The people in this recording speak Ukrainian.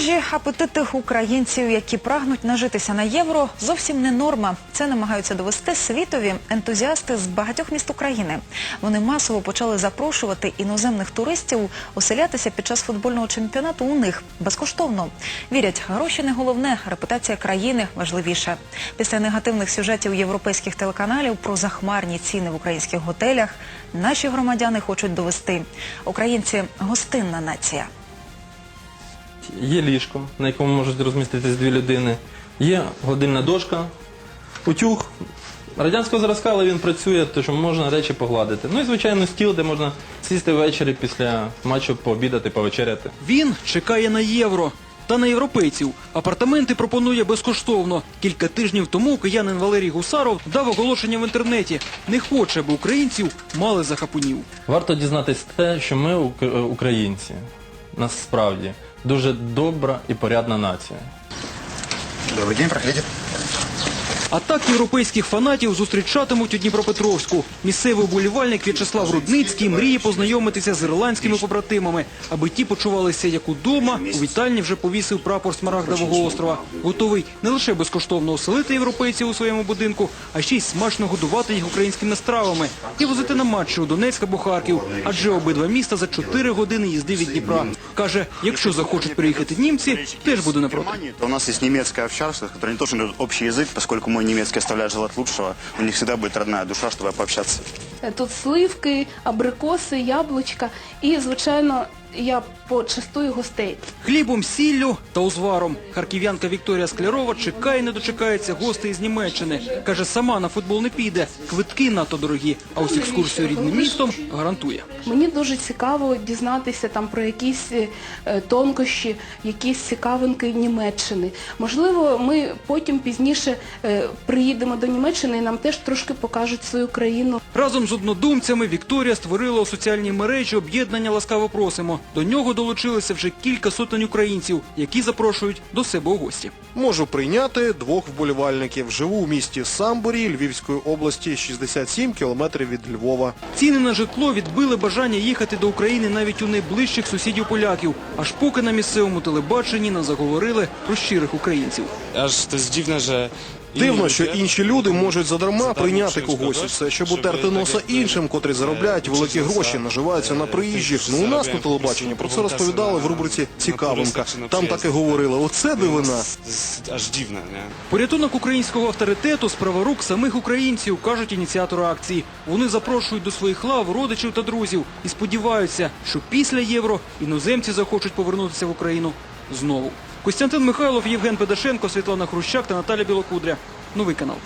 їжі апетити українців, які прагнуть нажитися на євро, зовсім не норма. Це намагаються довести світові ентузіасти з багатьох міст України. Вони масово почали запрошувати іноземних туристів оселятися під час футбольного чемпіонату у них безкоштовно. Вірять, гроші не головне, репутація країни важливіше. Після негативних сюжетів європейських телеканалів про захмарні ціни в українських готелях наші громадяни хочуть довести. Українці гостинна нація. Є ліжко, на якому можуть розміститись дві людини. Є годинна дошка, утюг. Радянського зразка, але він працює, то що можна речі погладити. Ну і звичайно стіл, де можна сісти ввечері після матчу, пообідати, повечеряти. Він чекає на євро та на європейців. Апартаменти пропонує безкоштовно. Кілька тижнів тому киянин Валерій Гусаров дав оголошення в інтернеті. Не хоче, аби українців мали за хапунів. Варто дізнатись те, що ми, українці, насправді дуже добра і порядна нація. Добрий день, проходите. А так європейських фанатів зустрічатимуть у Дніпропетровську. Місцевий уболівальник В'ячеслав Рудницький мріє познайомитися з ірландськими побратимами, аби ті почувалися як удома. У вітальні вже повісив прапор Смарагдового острова. Готовий не лише безкоштовно оселити європейців у своєму будинку, а ще й смачно годувати їх українськими стравами і возити на матчі у Донецьк або Харків. Адже обидва міста за 4 години їзди від Дніпра. Каже, якщо захочуть приїхати німці, теж буде не проти. У нас есть немецкая овчарство, которой не найдут общий язык, поскольку мой немецкий оставляет желать лучшего. У них всегда будет родная душа, чтобы пообщаться. Тут сливки, абрикоси, яблучка і, звичайно, я почастую гостей. Хлібом, сіллю та узваром. Харків'янка Вікторія Склярова чекає, не дочекається гостей з Німеччини. Каже, сама на футбол не піде. Квитки надто дорогі, а ось екскурсію рідним містом гарантує. Мені дуже цікаво дізнатися там про якісь е, тонкощі, якісь цікавинки Німеччини. Можливо, ми потім пізніше е, приїдемо до Німеччини і нам теж трошки покажуть свою країну. Разом з однодумцями Вікторія створила у соціальній мережі об'єднання «Ласкаво просимо». До нього долучилися вже кілька сотень українців, які запрошують до себе у гості. Можу прийняти двох вболівальників. Живу у місті Самборі Львівської області, 67 кілометрів від Львова. Ціни на житло відбили бажання їхати до України навіть у найближчих сусідів поляків, аж поки на місцевому телебаченні не заговорили про щирих українців. Аж jest dziwne, że Дивно, що інші люди можуть задарма прийняти когось. Це щоб утерти носа іншим, котрі заробляють великі гроші, наживаються на e, приїжджих. Ну у нас на телебаченні про це розповідали в рубриці Цікавинка. Там так і говорили. Оце дивина. Dziwne, nie? Порятунок українського авторитету справа рук самих українців, кажуть ініціатори акції. Вони запрошують до своїх лав родичів та друзів і сподіваються, що після євро іноземці захочуть повернутися в Україну знову. Костянтин Михайлов, Євген Педашенко, Світлана Хрущак та Наталя Білокудря. Новий канал.